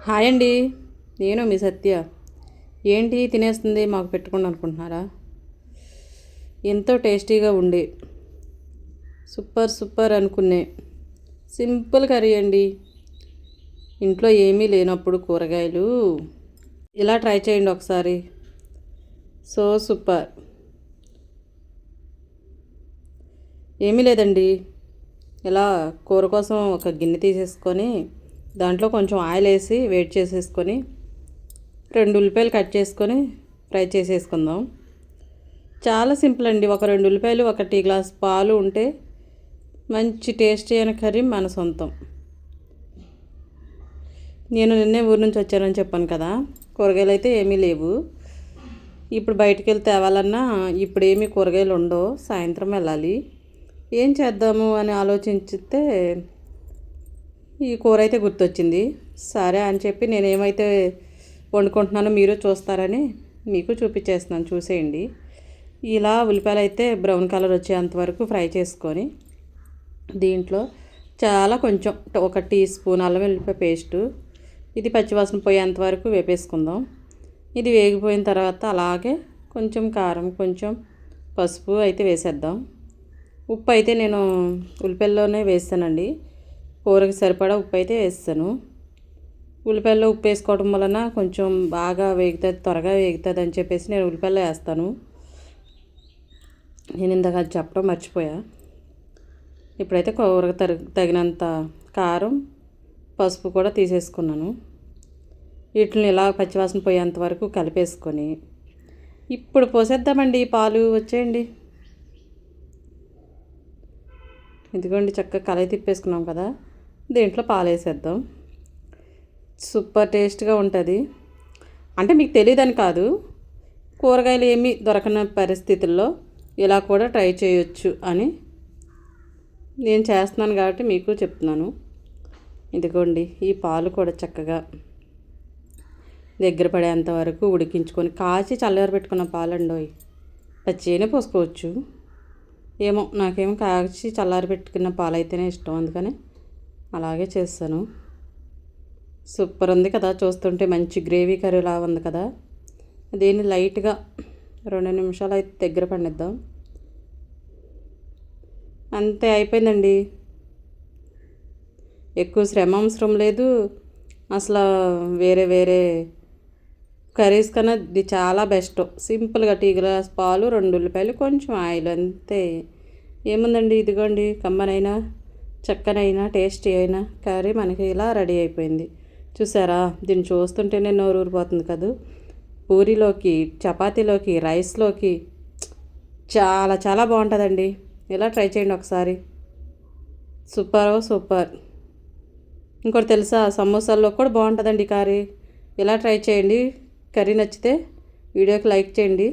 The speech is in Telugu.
హాయ్ అండి. నేను మీ సత్య. ఏంటి తినేస్తుంది మాకు పెట్టుకోండి అనుకుంటున్నారా? ఎంతో టేస్టీగా ఉండే. సూపర్ సూపర్ అనుకునే. సింపుల్ కర్రీ అండి. ఇంట్లో ఏమీ లేనప్పుడు కూరగాయలు. ఇలా ట్రై చేయండి ఒకసారి. So super. ఏమీ లేదండి. ఇలా కూర కోసం ఒక గిన్నె తీసేసుకొని దాంట్లో కొంచెం ఆయిల్ వేసి వేడి చేసేసుకొని రెండు ఉల్లిపాయలు కట్ చేసుకొని ఫ్రై చేసేసుకుందాం. చాలా సింపుల్ అండి. ఒక రెండు ఉల్లిపాయలు ఒక టీ గ్లాస్ పాలు ఉంటే మంచి టేస్టీ అయిన కర్రీ మన సొంతం. నేను నిన్నే ఊరు నుంచి వచ్చానని చెప్పాను కదా. కూరగాయలు అయితే ఏమీ లేవు. ఇప్పుడు బయటికి వెళ్ళి తేవాలన్నా ఇప్పుడు ఏమీ కూరగాయలు ఉండవు. సాయంత్రం వెళ్ళాలి. ఏం చేద్దాము అని ఆలోచించితే ఈ కూర అయితే గుర్తొచ్చింది. సరే అని చెప్పి నేను ఏమైతే వండుకుంటున్నానో మీరు చూస్తారని మీకు చూపించేస్తున్నాను చూసేయండి. ఇలా ఉల్లిపాయలు అయితే బ్రౌన్ కలర్ వచ్చేంత వరకు ఫ్రై చేసుకొని దీంట్లో చాలా కొంచెం ఒక టీ స్పూన్ అల్లం వెల్లిపాయ పేస్టు ఇది పచ్చివాసన పోయేంత వరకు వేపేసుకుందాం. ఇది వేగిపోయిన తర్వాత అలాగే కొంచెం కారం కొంచెం పసుపు అయితే వేసేద్దాం. ఉప్పు అయితే నేను ఉల్లిపాయల్లోనే వేస్తానండి. కూరకి సరిపడా ఉప్పు అయితే వేస్తాను. ఉల్లిపాయల్లో ఉప్పు వేసుకోవడం వలన కొంచెం బాగా వేగుతుంది త్వరగా వేగుతుంది అని చెప్పేసి నేను ఉల్లిపాయలు వేస్తాను. నేను ఇందాక చెప్పడం మర్చిపోయా. ఇప్పుడైతే కూరకు తగినంత కారం పసుపు కూడా తీసేసుకున్నాను. వీటిని ఇలా పచ్చివాసన పోయేంత వరకు కలిపేసుకొని ఇప్పుడు పోసేద్దామండి పాలు వచ్చేయండి. ఇదిగోండి చక్కగా కలయి తిప్పేసుకున్నాం కదా. దీంట్లో పాలు వేసేద్దాం సూపర్ టేస్ట్గా ఉంటుంది. అంటే మీకు తెలియదని కాదు. కూరగాయలు ఏమీ దొరకని పరిస్థితుల్లో ఇలా కూడా ట్రై చేయొచ్చు అని నేను చేస్తున్నాను కాబట్టి మీకు చెప్తున్నాను. ఇదిగోండి ఈ పాలు కూడా చక్కగా దగ్గర పడేంత వరకు ఉడికించుకొని కాచి చల్లారి పెట్టుకున్న పాలండోయ్ పచ్చినే పోసుకోవచ్చు. ఏమో నాకేమో కాచి చల్లారి పెట్టుకున్న పాలు అయితేనే ఇష్టం అందుకని అలాగే చేస్తాను. సూపర్ ఉంది కదా చూస్తుంటే మంచి గ్రేవీ కర్రీలా ఉంది కదా. దీన్ని లైట్గా రెండు నిమిషాలు అయితే దగ్గర పండిద్దాం. అంతే అయిపోయిందండి. ఎక్కువ శ్రమ అవసరం లేదు. అసలు వేరే వేరే కర్రీస్ కన్నా ఇది చాలా బెస్ట్. సింపుల్గా టీ గ్లాస్ పాలు రెండు ఉల్లిపాయలు కొంచెం ఆయిల్ అంతే. ఏముందండి ఇదిగోండి కమ్మనైనా? చక్కనైనా టేస్టీ అయినా కర్రీ మనకి ఇలా రెడీ అయిపోయింది. చూసారా? దీన్ని చూస్తుంటేనే నోరు ఊరిపోతుంది కదా. పూరిలోకి చపాతీలోకి రైస్లోకి చాలా చాలా బాగుంటుందండి. ఇలా ట్రై చేయండి ఒకసారి. Super super. ఇంకోటి తెలుసా? సమోసాల్లో కూడా బాగుంటుందండి కర్రీ. ఇలా ట్రై చేయండి. కర్రీ నచ్చితే వీడియోకి లైక్ చేయండి.